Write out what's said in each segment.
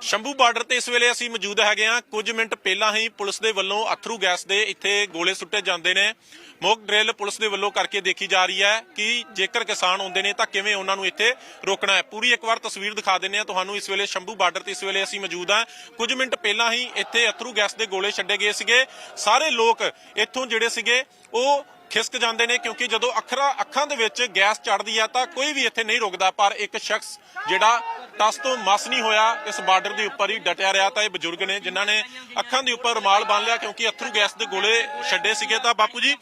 Shambhu border ਤੇ ਇਸ ਵੇਲੇ ਅਸੀਂ ਮੌਜੂਦ ਹੈਗੇ ਹਾਂ। ਕੁਝ ਮਿੰਟ ਪਹਿਲਾਂ ਹੀ ਪੁਲਿਸ ਦੇ ਵੱਲੋਂ ਅਥਰੂ ਗੈਸ ਦੇ ਇੱਥੇ ਗੋਲੇ ਸੁੱਟੇ ਜਾਂਦੇ ਨੇ। ਮੋਕ ਡਰਿਲ ਪੁਲਿਸ ਦੇ ਵੱਲੋਂ ਕਰਕੇ ਦੇਖੀ ਜਾ ਰਹੀ ਹੈ ਕਿ ਜੇਕਰ ਕਿਸਾਨ ਆਉਂਦੇ ਨੇ ਤਾਂ ਕਿਵੇਂ ਉਹਨਾਂ ਨੂੰ ਇੱਥੇ ਰੋਕਣਾ ਹੈ। ਪੂਰੀ ਇੱਕ ਵਾਰ ਤਸਵੀਰ ਦਿਖਾ ਦਿੰਨੇ ਆ ਤੁਹਾਨੂੰ ਇਸ ਵੇਲੇ ਸ਼ੰਭੂ ਬਾਰਡਰ ਤੇ ਇਸ ਵੇਲੇ ਅਸੀਂ ਮੌਜੂਦ ਹਾਂ। ਕੁਝ ਮਿੰਟ ਪਹਿਲਾਂ ਹੀ ਇੱਥੇ ਅਥਰੂ ਗੈਸ ਦੇ ਗੋਲੇ ਛੱਡੇ ਗਏ ਸੀਗੇ। ਸਾਰੇ ਲੋਕ ਇੱਥੋਂ ਜਿਹੜੇ ਸੀਗੇ, ਉਹ ਖਿਸਕ ਜਾਂਦੇ ਨੇ ਕਿਉਂਕਿ ਜਦੋਂ ਅੱਖਰਾਂ ਅੱਖਾਂ ਦੇ ਵਿੱਚ ਗੈਸ ਚੜਦੀ ਆ ਤਾਂ ਕੋਈ ਵੀ ਇੱਥੇ ਨਹੀਂ ਰੁਕਦਾ ਪਰ ਇੱਕ ਸ਼ਖਸ ਜਿਹੜਾ ਟਸ ਤੋਂ ਮਸ ਨਹੀਂ ਹੋਇਆ ਇਸ ਬਾਰਡਰ ਦੇ ਉੱਪਰ ਹੀ ਡਟਿਆ ਰਿਹਾ ਤਾਂ ਇਹ ਬਜ਼ੁਰਗ ਨੇ ਜਿਨ੍ਹਾਂ ਨੇ ਅੱਖਾਂ ਦੇ ਉੱਪਰ ਰੁਮਾਲ ਬੰਨ ਲਿਆ ਕਿਉਂਕਿ ਅਥਰੂ ਗੈਸ ਦੇ ਗੋਲੇ ਛੱਡੇ ਸੀਗੇ। ਤਾਂ ਬਾਪੂ ਜੀ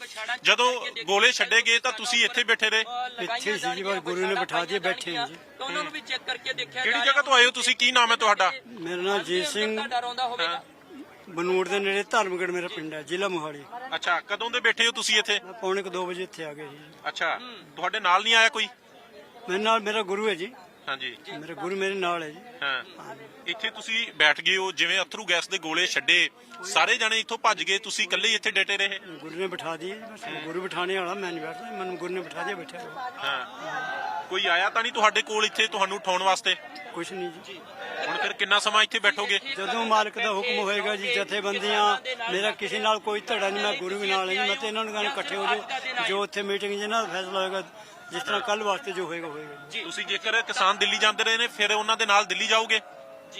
ਜਦੋਂ ਗੋਲੇ ਛੱਡੇ ਗਏ ਤਾਂ ਤੁਸੀਂ ਇੱਥੇ ਬੈਠੇ ਰਹੇ? ਇੱਥੇ ਸੀ ਜੀ ਬਸ ਗੁਰੂ ਨੇ ਬਿਠਾ ਦਿਏ ਬੈਠੇ ਜੀ ਤਾਂ ਉਹਨਾਂ ਨੂੰ ਵੀ ਚੈੱਕ ਕਰਕੇ ਦੇਖਿਆ ਕਿਹੜੀ ਜਗ੍ਹਾ ਤੋਂ ਆਏ ਹੋ ਤੁਸੀਂ? ਕੀ ਨਾਮ ਹੈ ਤੁਹਾਡਾ? ਮੇਰਾ ਨਾਮ ਜੀਤ ਸਿੰਘ। ਡਰ ਆਉਂਦਾ ਹੋਵੇਗਾ। ਬਨੂੜ ਦੇ ਨੇੜੇ ਧਰਮਗੜ ਮੇਰਾ ਪਿੰਡ ਹੈ ਜ਼ਿਲ੍ਹਾ ਮੋਹਾਲੀ। ਅੱਛਾ ਕਦੋਂ ਦੇ ਬੈਠੇ ਹੋ ਤੁਸੀਂ ਇੱਥੇ? ਮੈਂ ਪੌਣੇ ਕੁ 2 ਵਜੇ ਇੱਥੇ ਆ ਗਿਆ ਜੀ ਅੱਛਾ ਤੁਹਾਡੇ ਨਾਲ ਨਹੀਂ ਆਇਆ ਕੋਈ? ਮੇਰੇ ਨਾਲ ਮੇਰਾ ਗੁਰੂ ਹੈ ਜੀ। ਹਾਂਜੀ। ਮੇਰਾ ਗੁਰੂ ਮੇਰੇ ਨਾਲ ਹੈ ਜੀ। ਹਾਂ। ਇੱਥੇ ਤੁਸੀਂ ਬੈਠ ਗਏ ਹੋ ਜਿਵੇਂ ਅਥਰੂ ਗੈਸ ਦੇ ਗੋਲੇ ਛੱਡੇ। ਸਾਰੇ ਜਣੇ ਇੱਥੋਂ ਭੱਜ ਗਏ ਤੁਸੀਂ ਇਕੱਲੇ ਹੀ ਇੱਥੇ ਡਟੇ ਰਹੇ? ਗੁਰੂ ਨੇ ਬਿਠਾ ਬਸ ਗੁਰੂ ਬਿਠਾਣੇ ਵਾਲਾ ਮੈਂ ਨਹੀਂ ਬੈਠਦਾ ਮੈਨੂੰ ਗੁਰੂ ਨੇ ਬਿਠਾ ਦਿਆ ਰਹੋ। ਹਾਂ। ਕੋਈ ਆਇਆ ਤਾਂ ਨਹੀਂ ਤੁਹਾਡੇ ਕੋਲ ਇੱਥੇ ਤੁਹਾਨੂੰ ਉਠਾਉਣ ਵਾਸਤੇ? ਕੁਛ ਨਹੀਂ ਜੀ। ਹੁਣ ਫਿਰ ਕਿੰਨਾ ਸਮਾਂ ਇੱਥੇ ਬੈਠੋਗੇ? ਜਦੋਂ ਮਾਲਕ ਦਾ ਹੁਕਮ ਹੋਏਗਾ ਜੀ ਜਥੇਬੰਦੀਆਂ ਮੇਰਾ ਕਿਸੇ ਨਾਲ ਕੋਈ ਧੜਾ ਨਹੀਂ ਮੈਂ ਗੁਰੂ ਵੀ ਨਾਲ ਹੈ ਜੀ ਮੈਂ ਤੇ ਇਹਨਾਂ ਨੂੰ ਇਕੱਠੇ ਹੋ ਜਾਓ। ਜੋ ਉੱਥੇ ਮੀਟਿੰਗ ਜਿਹਨਾਂ ਦਾ ਫੈਸਲਾ ਹੋਏਗਾ ਜਿਸ ਤਰ੍ਹਾਂ ਕੱਲ ਵਾਸਤੇ ਜੋ ਹੋਏਗਾ ਹੋਏਗਾ ਜੀ। ਤੁਸੀਂ ਜੇਕਰ ਕਿਸਾਨ ਦਿੱਲੀ ਜਾਂਦੇ ਰਹੇ ਨੇ ਫਿਰ ਉਹਨਾਂ ਦੇ ਨਾਲ ਦਿੱਲੀ ਜਾਓਗੇ?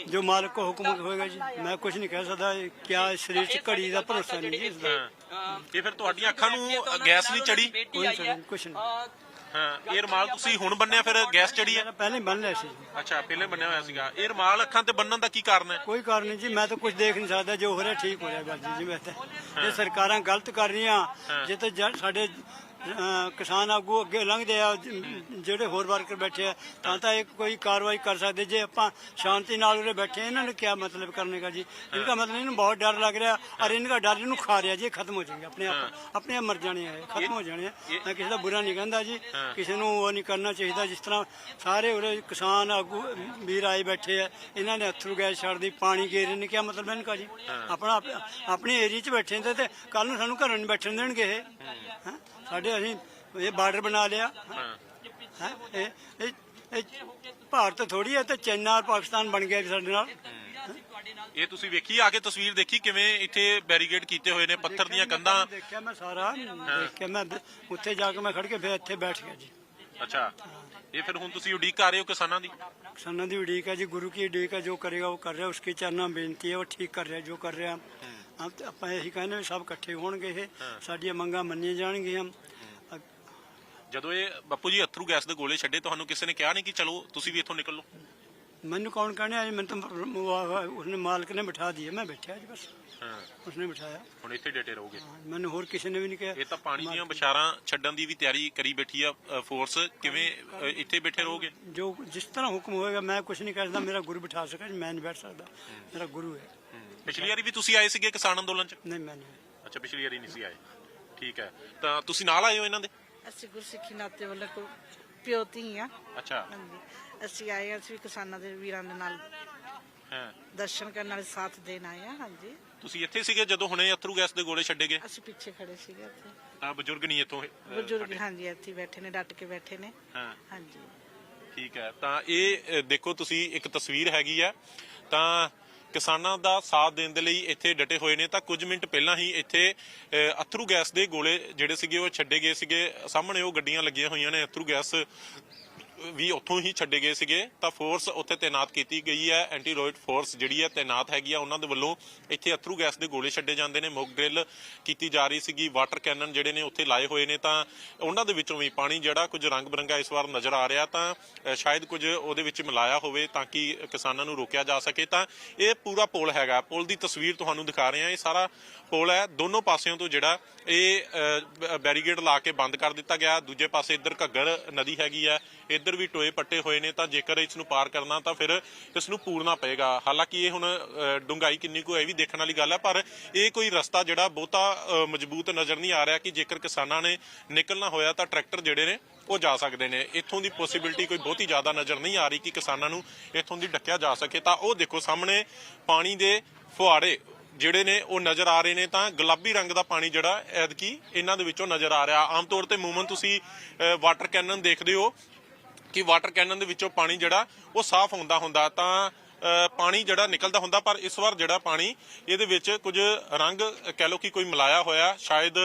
ਜੋ। ਮਾਲਕ ਕੋ ਹੁਕਮ ਹੋਏਗਾ ਜੀ ਮੈਂ ਕੁਝ ਨਹੀਂ ਕਹਿ ਸਕਦਾ ਕਿਆ ਸਰੀਰ 'ਚ ਘੜੀ ਦਾ ਭਰੋਸਾ ਨਹੀਂ ਜੀ ਇਸ ਦਾ। ਹਾਂ। ਇਹ ਫਿਰ ਤੁਹਾਡੀਆਂ ਅੱਖਾਂ ਨੂੰ ਗੈਸ ਨਹੀਂ ਚੜੀ? ਕੋਈ ਸਰ ਕੁਝ ਨਹੀਂ। ਹਾਂ ਇਹ ਰਮਾਲ ਤੁਸੀਂ ਹੁਣ ਬੰਨਿਆ ਫਿਰ ਗੈਸ ਚੜੀ ਹੈ? ਪਹਿਲਾਂ ਹੀ ਬੰਨ ਲਿਆ ਸੀ ਜੀ। ਅੱਛਾ ਪਹਿਲੇ ਬੰਨਿਆ ਹੋਇਆ ਸੀਗਾ। ਇਹ ਰਮਾਲ ਅੱਖਾਂ ਤੇ ਬੰਨਣ ਦਾ ਕੀ ਕਾਰਨ ਹੈ? ਕੋਈ ਕਾਰਨ ਨਹੀਂ ਜੀ ਮੈਂ ਤਾਂ ਕੁਝ ਦੇਖ ਨਹੀਂ ਸਕਦਾ ਜੋ ਹੋ ਰਿਹਾ ਠੀਕ ਹੋ ਰਿਹਾ ਬਸ ਜੀ ਜੀ ਮੈਂ ਤਾਂ ਇਹ ਸਰਕਾਰਾਂ ਗਲਤ ਕਰ ਰਹੀਆਂ ਜੇ ਤਾਂ ਜਦ ਸਾਡੇ ਕਿਸਾਨ ਆਗੂ ਅੱਗੇ ਲੰਘਦੇ ਆ ਜਿਹੜੇ ਹੋਰ ਵਰਕਰ ਬੈਠੇ ਆ ਤਾਂ ਤਾਂ ਇਹ ਕੋਈ ਕਾਰਵਾਈ ਕਰ ਸਕਦੇ। ਜੇ ਆਪਾਂ ਸ਼ਾਂਤੀ ਨਾਲ ਉਰੇ ਬੈਠੇ ਇਹਨਾਂ ਨੂੰ ਕੀ ਮਤਲਬ ਕਰਨੇ ਦਾ ਜੀ? ਇਨਕਾ ਮਤਲਬ ਇਹਨੂੰ ਬਹੁਤ ਡਰ ਲੱਗ ਰਿਹਾ ਔਰ ਇਨਕਾ ਡਰ ਇਹਨੂੰ ਖਾ ਰਿਹਾ ਜੀ ਖਤਮ ਹੋ ਜਾਏਗਾ ਆਪਣੇ ਆਪ ਆਪਣੇ ਆਪ ਮਰ ਜਾਣੇ ਆ ਖਤਮ ਹੋ ਜਾਣੇ ਆ। ਮੈਂ ਕਿਸੇ ਦਾ ਬੁਰਾ ਨਹੀਂ ਕਹਿੰਦਾ ਜੀ। ਕਿਸੇ ਨੂੰ ਉਹ ਨਹੀਂ ਕਰਨਾ ਚਾਹੀਦਾ। ਜਿਸ ਤਰ੍ਹਾਂ ਸਾਰੇ ਉਰੇ ਕਿਸਾਨ ਆਗੂ ਵੀਰ ਆਏ ਬੈਠੇ ਆ ਇਹਨਾਂ ਨੇ ਅਥਰੂ ਗੈਸ ਛੱਡਦੀ ਪਾਣੀ ਗੇਰੇ ਨੇ ਕੀ ਮਤਲਬ ਇਹਨਾਂ ਜੀ? ਆਪਣਾ ਆਪ- ਆਪਣੇ ਏਰੀਆ 'ਚ ਬੈਠੇ ਨੇ ਤੇ ਕੱਲ ਨੂੰ ਸਾਨੂੰ ਘਰੋਂ ਨਹੀਂ ਬੈਠਣ ਦੇਣਗੇ ਇਹ? ਸਾਡੇ ਅਸੀਂ ਇਹ ਬਾਰਡਰ ਬਣਾ ਲਿਆ। ਹੈ। ਇਹ ਇਹ- ਇਹ ਭਾਰਤ ਥੋੜੀ ਹੈ ਤੇ ਚਾਈਨਾ ਔਰ ਪਾਕਿਸਤਾਨ ਬਣ ਗਿਆ ਸਾਡੇ ਨਾਲ। ਇਹ ਤੁਸੀਂ ਵੇਖੀ ਆ ਕੇ ਤਸਵੀਰ ਦੇਖੀ ਕਿਵੇਂ ਇੱਥੇ ਬੈਰੀਗੇਡ ਕੀਤੇ ਹੋਏ ਨੇ ਪੱਥਰ ਦੀਆਂ ਕੰਧਾਂ? ਦੇਖਿਆ ਮੈਂ ਸਾਰਾ। ਦੇਖ ਕੇ ਮੈਂ ਉੱਥੇ ਜਾ ਕੇ ਮੈਂ ਖੜ ਕੇ ਫਿਰ ਇੱਥੇ ਬੈਠ ਗਿਆ ਜੀ। ਅੱਛਾ। ਇਹ ਫਿਰ ਹੁਣ ਤੁਸੀਂ ਉਡੀਕ ਕਰ ਰਹੇ ਹੋ ਕਿਸਾਨਾਂ ਦੀ? ਕਿਸਾਨਾਂ ਦੀ ਉਡੀਕ ਹੈ ਜੀ ਗੁਰੂ ਕੀ ਉਡੀਕ ਹੈ ਜੋ ਕਰੇਗਾ ਉਹ ਕਰ ਰਿਹਾ ਉਸਕੇ ਚਰਨਾਂ ਬੇਨਤੀ ਹੈ ਉਹ ਠੀਕ ਕਰ ਰਿਹਾ ਜੋ ਕਰ ਰਿਹਾ। ਹਮ ਤੇ ਆਪਾਂ ਇਹੀ ਕਹਿੰਦੇ ਵੀ ਸਭ ਇਕੱਠੇ ਹੋਣਗੇ ਇਹ। ਸਾਡੀਆਂ ਮੰਗਾਂ ਮੰਨੀਆਂ ਜਾਣਗੀਆਂ। ਅ- ਜਦੋਂ ਇਹ ਬਾਪੂ ਜੀ ਅਥਰੂ ਗੈਸ ਦੇ ਗੋਲੇ ਛੱਡੇ ਤੁਹਾਨੂੰ ਕਿਸੇ ਨੇ ਕਿਹਾ ਨਹੀਂ ਕਿ ਚਲੋ ਤੁਸੀਂ ਵੀ ਇੱਥੋਂ ਨਿਕਲ ਲਓ? ਮੈਨੂੰ ਕੌਣ ਕਹਿੰਦਾ ਜੀ ਮੈਨੂੰ ਤਾਂ ਮੁਆ- ਮਾਲਕ ਨੇ ਬਿਠਾ ਦਿਆ ਮੈਂ ਬੈਠਿਆ ਜੀ ਬਸ। ਉਸਨੇ ਬਿਠਾਇਆ। ਹੁਣ ਇੱਥੇ ਡਟੇ ਰਹੋਗੇ। ਮੈਨੂੰ ਹੋਰ ਕਿਸੇ ਨੇ ਵੀ ਨਹੀਂ ਕਿਹਾ। ਇਹ ਤਾਂ ਪਾਣੀ ਦੀਆਂ ਬਸ਼ਾਰਾਂ ਛੱਡਣ ਦੀ ਵੀ ਤਿਆਰੀ ਕਰੀ ਬੈਠੀ ਆ ਫੋਰਸ ਕਿਵੇਂ ਇੱਥੇ ਬੈਠੇ ਰਹੋਗੇ? ਜੋ ਜਿਸ ਤਰ੍ਹਾਂ ਹੁਕਮ ਹੋਏਗਾ ਮੈਂ ਕੁਝ ਨਹੀਂ ਕਰ ਸਕਦਾ ਮੇਰਾ ਗੁਰੂ ਬਿਠਾ ਸਕਦਾ ਮੈਂ ਨਹੀਂ ਬੈਠ ਸਕਦਾ। ਮੇਰਾ ਗੁਰੂ ਹੈ। ਪਿਛਲੀ ਵਾਰੀ ਵੀ ਤੁਸੀਂ ਆਏ ਸੀਗੇ ਕਿਸਾਨ ਅੰਦੋਲਨ 'ਚ? ਨਹੀਂ ਮੈਂ ਨਹੀਂ ਅੱਛਾ ਪਿਛਲੀ ਵਾਰੀ ਨਹੀਂ ਸੀ ਆਏ। ਠੀਕ ਹੈ। ਤਾਂ ਤੁਸੀਂ ਨਾਲ ਆਏ ਹੋ ਇਹਨਾਂ ਦੇ? ਅਸੀਂ ਗੁਰਸਿੱਖੀ ਨਾਤੇ ਵੱਲੋਂ ਕੋ- ਪਿਓਤੀ ਆ। ਅੱਛਾ। ਹਾਂਜੀ। ਅਸੀਂ ਆਏ ਹਾਂ, ਅਸੀਂ ਵੀ ਕਿਸਾਨਾਂ ਦੇ ਵੀਰਾਂ ਦੇ ਨਾਲ ਹਾਂ। ਦਰਸ਼ਨ ਕਰਨ ਨਾਲ ਸਾਥ ਦੇਣ ਆਏ ਆ ਹਾਂਜੀ। ਤੁਸੀਂ ਇੱਥੇ ਸੀਗੇ ਜਦੋਂ ਹੁਣੇ ਅਥਰੂ ਗੈਸ ਦੇ ਗੋਲੇ ਛੱਡੇ ਗਏ? ਅਸੀਂ ਪਿੱਛੇ ਖੜੇ ਸੀਗੇ ਇੱਥੇ। ਤਾਂ ਬਜ਼ੁਰਗ ਨਹੀਂ ਇੱਥੋਂ ਇਹ, ਬਜ਼ੁਰਗ ਹਾਂਜੀ ਇੱਥੇ ਹੀ ਬੈਠੇ ਨੇ ਡਟ ਕੇ ਬੈਠੇ ਨੇ। ਹਾਂ। ਹਾਂਜੀ। ਠੀਕ ਹੈ। ਤਾਂ ਇਹ ਅ, ਦੇਖੋ ਤੁਸੀਂ ਇੱਕ ਤਸਵੀਰ ਹੈਗੀ ਆ। ਤਾਂ ਕਿਸਾਨਾਂ ਦਾ ਸਾਥ ਦੇਣ ਦੇ ਲਈ ਇੱਥੇ ਡਟੇ ਹੋਏ ਨੇ ਤਾਂ ਕੁਝ ਮਿੰਟ ਪਹਿਲਾਂ ਹੀ ਇੱਥੇ ਅ, ਅਥਰੂ ਗੈਸ ਦੇ ਗੋਲੇ ਜਿਹੜੇ ਸੀਗੇ ਉਹ ਛੱਡੇ ਗਏ ਸੀਗੇ। ਸਾਹਮਣੇ ਉਹ ਗੱਡੀਆਂ ਲੱਗੀਆਂ ਹੋਈਆਂ ਨੇ ਅਥਰੂ ਗੈਸ ਵੀ ਉੱਥੋਂ ਹੀ ਛੱਡੇ ਗਏ ਸੀਗੇ ਤਾਂ ਫੋਰਸ ਉੱਥੇ ਤਾਇਨਾਤ ਕੀਤੀ ਗਈ ਹੈ ਐਂਟੀ ਰੋਇਡ ਫੋਰਸ ਜਿਹੜੀ ਹੈ ਤਾਇਨਾਤ ਹੈਗੀ ਆ ਉਹਨਾਂ ਦੇ ਵੱਲੋਂ ਇੱਥੇ ਅਥਰੂ ਗੈਸ ਦੇ ਗੋਲੇ ਛੱਡੇ ਜਾਂਦੇ ਨੇ ਮੌਕ ਡਰਿਲ ਕੀਤੀ ਜਾ ਰਹੀ ਸੀਗੀ ਵਾਟਰ ਕੈਨਨ ਜਿਹੜੇ ਨੇ ਉੱਥੇ ਲਾਏ ਹੋਏ ਨੇ ਤਾਂ ਉਹਨਾਂ ਦੇ ਵਿੱਚੋਂ ਵੀ ਪਾਣੀ ਜਿਹੜਾ ਕੁਝ ਰੰਗ ਬਰੰਗਾ ਇਸ ਵਾਰ ਨਜ਼ਰ ਆ ਰਿਹਾ ਤਾਂ ਸ਼ਾਇਦ ਕੁਝ ਉਹਦੇ ਵਿੱਚ ਮਿਲਾਇਆ ਹੋਵੇ ਤਾਂ ਕਿ ਕਿਸਾਨਾਂ ਨੂੰ ਰੋਕਿਆ ਜਾ ਸਕੇ ਤਾਂ ਇਹ ਪੂਰਾ ਪੁਲ ਹੈਗਾ ਪੁਲ ਦੀ ਤਸਵੀਰ ਤੁਹਾਨੂੰ ਦਿਖਾ ਰਹੇ ਹਾਂ ਇਹ ਸਾਰਾ ਪੁਲ ਹੈ ਦੋਨੋਂ ਪਾਸਿਓਂ ਤੋਂ ਜਿਹੜਾ ਇਹ ਅ, ਬੈਰੀਗੇਡ ਲਾ ਕੇ ਬੰਦ ਕਰ ਦਿੱਤਾ ਗਿਆ ਦੂਜੇ ਪਾਸੇ ਇੱਧਰ ਘੱਗਰ ਨਦੀ ਹੈਗੀ ਆ ਇੱਧਰ ਵੀ ਟੋਏ ਪੱਟੇ ਹੋਏ ਨੇ ਤਾਂ ਜੇਕਰ ਇਸ ਨੂੰ ਪਾਰ ਕਰਨਾ ਤਾਂ ਫਿਰ ਇਸ ਨੂੰ ਪੂਰਨਾ ਪਏਗਾ। ਹਾਲਾਂਕਿ ਇਹ ਹੁਣ ਅ, ਕਿੰਨੀ ਕੁ ਹੈ ਵੀ ਦੇਖਣ ਵਾਲੀ ਗੱਲ ਹੈ ਪਰ ਇਹ ਕੋਈ ਰਸਤਾ ਜਿਹੜਾ ਬਹੁਤਾ ਮਜ਼ਬੂਤ ਨਜ਼ਰ ਨਹੀਂ ਆ ਰਿਹਾ ਕਿ ਜੇਕਰ ਕਿਸਾਨਾਂ ਨੇ ਨਿਕਲਣਾ ਹੋਇਆ ਤਾਂ ਟਰੈਕਟਰ ਜਿਹੜੇ ਨੇ ਉਹ ਜਾ ਸਕਦੇ ਨੇ। ਇੱਥੋਂ ਦੀ ਪੋਸਿਬਿਲਿਟੀ ਕੋਈ ਬਹੁਤੀ ਜ਼ਿਆਦਾ ਨਜ਼ਰ ਨਹੀਂ ਆ ਰਹੀ ਕਿ ਕਿਸਾਨਾਂ ਨੂੰ ਇੱਥੋਂ ਦੀ ਡੱਕਿਆ ਜਾ ਸਕੇ। ਤਾਂ ਉਹ ਦੇਖੋ ਸਾਹਮਣੇ ਪਾਣੀ ਦੇ ਫੁਹਾਰੇ ਜਿਹੜੇ ਨੇ ਉਹ ਨਜ਼ਰ ਆ ਰਹੇ ਨੇ ਤਾਂ ਗੁਲਾਬੀ ਰੰਗ ਦਾ ਪਾਣੀ ਜਿਹੜਾ ਐਦਕੀ ਇਹਨਾਂ ਦੇ ਵਿੱਚੋਂ ਨਜ਼ਰ ਆ ਰਿਹਾ। ਆਮ ਤੌਰ ਤੇ ਮੂਮਨ ਤੁਸੀਂ ਅ, ਵਾਟਰ ਕੈਨਨ ਦੇਖਦੇ ਹੋ ਕਿ ਵਾਟਰ ਕੈਨਨ ਦੇ ਵਿੱਚੋਂ ਪਾਣੀ ਜਿਹੜਾ ਉਹ ਸਾਫ਼ ਹੁੰਦਾ ਹੁੰਦਾ ਤਾਂ ਪਾਣੀ ਜਿਹੜਾ ਨਿਕਲਦਾ ਹੁੰਦਾ, ਪਰ ਇਸ ਵਾਰ ਜਿਹੜਾ ਪਾਣੀ ਇਹਦੇ ਵਿੱਚ ਕੁਝ ਰੰਗ ਕਹਿ ਲਓ ਕਿ ਕੋਈ ਮਿਲਾਇਆ ਹੋਇਆ, ਸ਼ਾਇਦ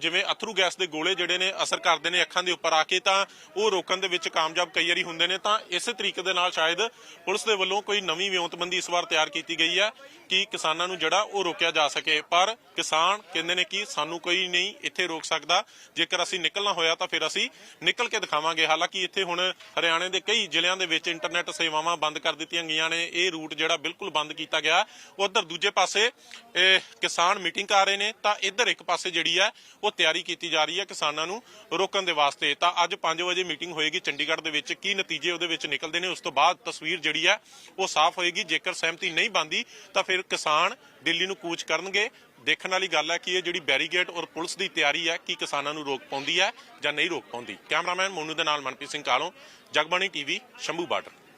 ਜਿਵੇਂ ਅਥਰੂ ਗੈਸ ਦੇ ਗੋਲੇ ਜਿਹੜੇ ਨੇ ਅਸਰ ਕਰਦੇ ਨੇ ਅੱਖਾਂ ਦੇ ਉੱਪਰ ਆ ਕੇ, ਤਾਂ ਉਹ ਰੋਕਣ ਦੇ ਵਿੱਚ ਕਾਮਯਾਬ ਕਈ ਵਾਰੀ ਹੁੰਦੇ ਨੇ। ਤਾਂ ਇਸੇ ਤਰੀਕੇ ਦੇ ਨਾਲ ਸ਼ਾਇਦ ਪੁਲਿਸ ਦੇ ਵੱਲੋਂ ਕੋਈ ਨਵੀਂ ਵਿਉਂਤਬੰਦੀ ਇਸ ਵਾਰ ਤਿਆਰ ਕੀਤੀ ਗਈ ਹੈ ਕਿ ਕਿਸਾਨਾਂ ਨੂੰ ਜਿਹੜਾ ਉਹ ਰੋਕਿਆ ਜਾ ਸਕੇ। ਪਰ ਕਿਸਾਨ ਕਹਿੰਦੇ ਨੇ ਕਿ ਸਾਨੂੰ ਕੋਈ ਨਹੀਂ ਇੱਥੇ ਰੋਕ ਸਕਦਾ। ਜੇਕਰ ਅਸੀਂ ਨਿਕਲਣਾ ਹੋਇਆ, ਤਾਂ ਫਿਰ ਅਸੀਂ ਨਿਕਲ ਕੇ ਦਿਖਾਵਾਂਗੇ। ਹਾਲਾਂਕਿ ਇੱਥੇ ਹੁਣ ਹਰਿਆਣੇ ਦੇ ਕਈ ਜ਼ਿਲ੍ਹਿਆਂ ਦੇ ਵਿੱਚ ਇੰਟਰਨੈਟ ਸੇਵਾਵਾਂ ਬੰਦ ਕਰ ਦਿੱਤੀਆਂ ਗਈਆਂ ਨੇ। ਇਹ ਰੂਟ ਜਿਹੜਾ ਬਿਲਕੁਲ ਬੰਦ ਕੀਤਾ ਗਿਆ। ਉਧਰ ਦੂਜੇ ਪਾਸੇ ਕਿਸਾਨ ਮੀਟਿੰਗ ਕਰ ਰਹੇ ਨੇ, ਤਾਂ ਇੱਧਰ ਇੱਕ ਪਾਸੇ ਜਿਹੜੀ ਹੈ, ਉਹ ਤਿਆਰੀ ਕੀਤੀ ਜਾ ਰਹੀ ਹੈ ਕਿਸਾਨਾਂ ਨੂੰ ਰੋਕਣ ਦੇ ਵਾਸਤੇ। ਤਾਂ ਅੱਜ 5 ਵਜੇ ਮੀਟਿੰਗ ਹੋਏਗੀ ਚੰਡੀਗੜ੍ਹ ਦੇ ਵਿੱਚ। ਕੀ ਨਤੀਜੇ ਉਹਦੇ ਵਿੱਚ ਨਿਕਲਦੇ ਨੇ, ਉਸ ਤੋਂ ਬਾਅਦ ਤਸਵੀਰ ਜਿਹੜੀ ਹੈ, ਉਹ ਸਾਫ਼ ਹੋਏਗੀ। ਜੇਕਰ ਸਹਿਮਤੀ ਨਹੀਂ ਬਣਦੀ, ਤਾਂ ਫਿਰ ਕਿਸਾਨ ਦਿੱਲੀ ਨੂੰ ਕੂਚ ਕਰਨਗੇ। ਦੇਖਣ ਵਾਲੀ ਗੱਲ ਹੈ ਕਿ ਇਹ ਜਿਹੜੀ ਬੈਰੀਗੇਡ ਔਰ ਪੁਲਿਸ ਦੀ ਤਿਆਰੀ ਹੈ, ਕਿ ਕਿਸਾਨਾਂ ਨੂੰ ਰੋਕ ਪਾਉਂਦੀ ਹੈ ਜਾਂ ਨਹੀਂ ਰੋਕ ਪਾਉਂਦੀ। ਕੈਮਰਾਮੈਨ ਮੋਨੂ ਦੇ ਨਾਲ ਮਨਪ੍ਰੀਤ ਸਿੰਘ ਕਾਲੋਂ, ਜਗਬਾਣੀ ਟੀਵੀ, ਸ਼ੰਭੂ ਬਾਰਡਰ।